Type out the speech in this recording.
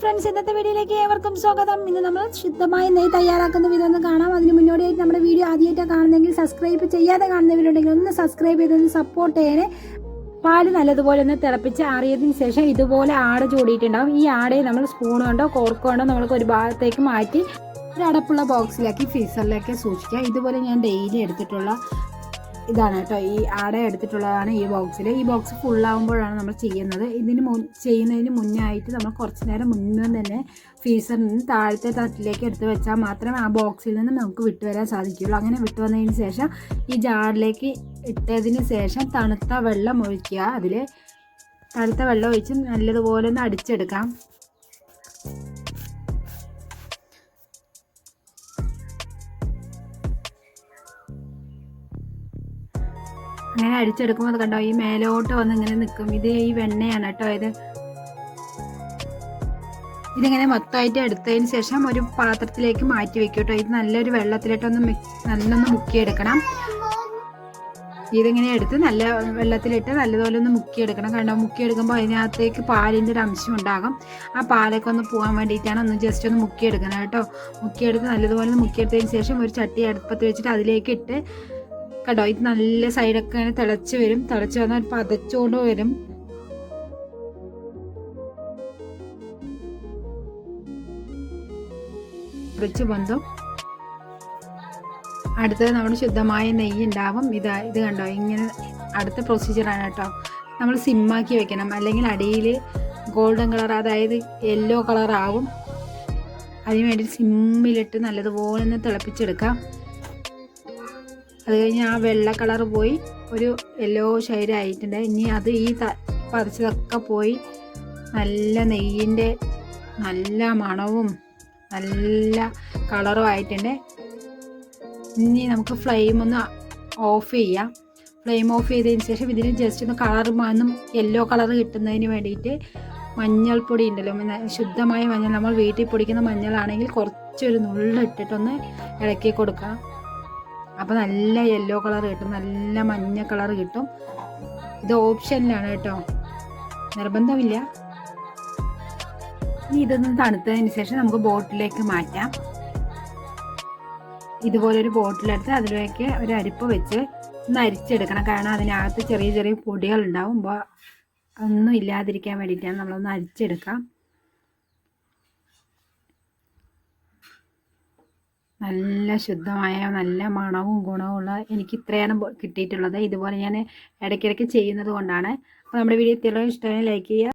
Friends ഇന്നത്തെ വീഡിയോയിലേക്ക് ഏവർക്കും സ്വാഗതം. ഇന്ന് നമ്മൾ ശുദ്ധമായ നെയ്യ് തയ്യാറാക്കുന്ന വിധം ഒന്ന് കാണാം. അതിന് മുന്നോടിയായിട്ട് നമ്മുടെ വീഡിയോ ആദ്യമായിട്ടാണ് കാണുന്നെങ്കിൽ സബ്സ്ക്രൈബ് ചെയ്യാതെ കാണുന്നവരുണ്ടെങ്കിൽ ഒന്ന് സബ്സ്ക്രൈബ് ചെയ്തൊന്ന് സപ്പോർട്ട് ചെയ്യണേ. പാൽ നല്ലതുപോലെ ഒന്ന് തിളപ്പിച്ച് ആറിയതിന് ശേഷം ഇതുപോലെ ആട് ചൂടിയിട്ടുണ്ടാവും. ഈ ആടെ നമ്മൾ സ്പൂൺ കൊണ്ടോ കോർക്കോ കൊണ്ടോ നമ്മൾക്ക് ഒരു ഭാഗത്തേക്ക് മാറ്റി ഒരു അടപ്പുള്ള ബോക്സിലാക്കി ഫ്രീസറിലേക്ക് സൂക്ഷിക്കുക. ഇതുപോലെ ഞാൻ ഡെയിലി എടുത്തിട്ടുള്ള ഇതാണ് കേട്ടോ. ഈ ആട എടുത്തിട്ടുള്ളതാണ് ഈ ബോക്സിൽ ഈ ബോക്സ് ഫുള്ളാകുമ്പോഴാണ് നമ്മൾ ചെയ്യുന്നത്. ഇതിന് മുൻ ചെയ്യുന്നതിന് മുന്നായിട്ട് നമ്മൾ കുറച്ച് നേരം മുന്നേ തന്നെ ഫീസറിൽ നിന്ന് താഴത്തെ തട്ടിലേക്ക് എടുത്ത് വെച്ചാൽ മാത്രമേ ആ ബോക്സിൽ നിന്ന് നമുക്ക് വിട്ടുവരാൻ സാധിക്കുകയുള്ളൂ. അങ്ങനെ വിട്ടുവന്നതിന് ശേഷം ഈ ജാറിലേക്ക് ഇട്ടതിന് ശേഷം തണുത്ത വെള്ളം ഒഴിക്കുക. അതിൽ തണുത്ത വെള്ളം ഒഴിച്ച് നല്ലതുപോലെ ഒന്ന് അടിച്ചെടുക്കാം. അങ്ങനെ അടിച്ചെടുക്കുമ്പോൾ അത് കണ്ടോ? ഈ മേലോട്ട് വന്ന് ഇങ്ങനെ നിൽക്കും ഇത് ഈ വെണ്ണയാണ് കേട്ടോ ഇത്. ഇതിങ്ങനെ മൊത്തമായിട്ട് എടുത്തതിന് ശേഷം ഒരു പാത്രത്തിലേക്ക് മാറ്റി വെക്കും കേട്ടോ. ഇത് നല്ലൊരു വെള്ളത്തിലിട്ടൊന്ന് നല്ലൊന്ന് മുക്കിയെടുക്കണം. ഇതിങ്ങനെ എടുത്ത് നല്ല വെള്ളത്തിലിട്ട് നല്ലതുപോലെ ഒന്ന് മുക്കിയെടുക്കണം. കണ്ടോ? മുക്കിയെടുക്കുമ്പോൾ അതിനകത്തേക്ക് പാലിന്റെ ഒരു അംശം ഉണ്ടാകും. ആ പാലൊക്കെ ഒന്ന് പോകാൻ വേണ്ടിയിട്ടാണ് ഒന്ന് ജസ്റ്റ് ഒന്ന് മുക്കിയെടുക്കണം കേട്ടോ. മുക്കിയെടുത്ത് നല്ലതുപോലെ ഒന്ന് മുക്കിയെടുത്തതിന് ശേഷം ഒരു ചട്ടി അടുപ്പത്ത് വെച്ചിട്ട് അതിലേക്ക് ഇട്ട് കണ്ടോ? ഇത് നല്ല സൈഡൊക്കെ ഇങ്ങനെ തിളച്ച് വരും. തിളച്ച് വന്നാൽ പതച്ചുകൊണ്ട് വരും. കുറച്ച് ബന്ധം അടുത്തത് നമ്മുടെ ശുദ്ധമായ നെയ്യ് ഉണ്ടാവും. ഇത് ഇത് കണ്ടോ? ഇങ്ങനെ അടുത്ത പ്രൊസീജിയറാണ് കേട്ടോ. നമ്മൾ സിമ്മാക്കി വെക്കണം. അല്ലെങ്കിൽ അടിയിൽ ഗോൾഡൻ കളർ അതായത് യെല്ലോ കളറാവും അതിനുവേണ്ടി അതിന് സിമ്മിലിട്ട് നല്ലതുപോലെ ഒന്ന് തിളപ്പിച്ചെടുക്കാം. അത് കഴിഞ്ഞ് ആ വെള്ള കളർ പോയി ഒരു യെല്ലോ ഷെയ്ഡ് ആയിട്ടുണ്ട്. ഇനി അത് ഈ പറിച്ചതൊക്കെ പോയി നല്ല നെയ്യിന്റെ നല്ല മണവും നല്ല കളറും ആയിട്ടുണ്ട്. ഇനി നമുക്ക് ഫ്ലെയിം ഒന്ന് ഓഫ് ചെയ്യാം. ഫ്ലെയിം ഓഫ് ചെയ്തതിന് ശേഷം ഇതിന് ജസ്റ്റ് ഒന്ന് കളർ മാന്നും യെല്ലോ കളർ കിട്ടുന്നതിന് വേണ്ടിയിട്ട് മഞ്ഞൾപ്പൊടി ഉണ്ടല്ലോ. ശുദ്ധമായ മഞ്ഞൾ. നമ്മൾ വീട്ടിൽ പൊടിക്കുന്ന മഞ്ഞളാണെങ്കിൽ കുറച്ചൊരു നുള്ളിട്ടിട്ടൊന്ന് ഇളക്കി കൊടുക്കാം. അപ്പോൾ നല്ല യെല്ലോ കളർ കിട്ടും നല്ല മഞ്ഞ കളർ കിട്ടും. ഇത് ഓപ്ഷനിലാണ് കേട്ടോ. നിർബന്ധമില്ല. ഇനി ഇതൊന്ന് തണുത്തതിന് ശേഷം നമുക്ക് ബോട്ടിലേക്ക് മാറ്റാം. ഇതുപോലെ ഒരു ബോട്ടിലെടുത്ത് അതിലേക്ക് ഒരു അരിപ്പ് വെച്ച് ഒന്ന് അരിച്ചെടുക്കണം. കാരണം അതിനകത്ത് ചെറിയ ചെറിയ പൊടികൾ ഉണ്ടാവും. അപ്പോൾ ഒന്നും ഇല്ലാതിരിക്കാൻ വേണ്ടിയിട്ടാണ് നമ്മളൊന്ന് അരിച്ചെടുക്കാം. നല്ല ശുദ്ധമായ നല്ല മണവും ഗുണവുമുള്ള എനിക്ക് ഇത്രയാണ് കിട്ടിയിട്ടുള്ളത്. ഇതുപോലെ ഞാൻ ഇടയ്ക്കിടയ്ക്ക് ചെയ്യുന്നത് കൊണ്ടാണ്. അപ്പോൾ നമ്മുടെ വീഡിയോ ഇത്രയും ഇഷ്ടമായി ലൈക്ക് ചെയ്യുക.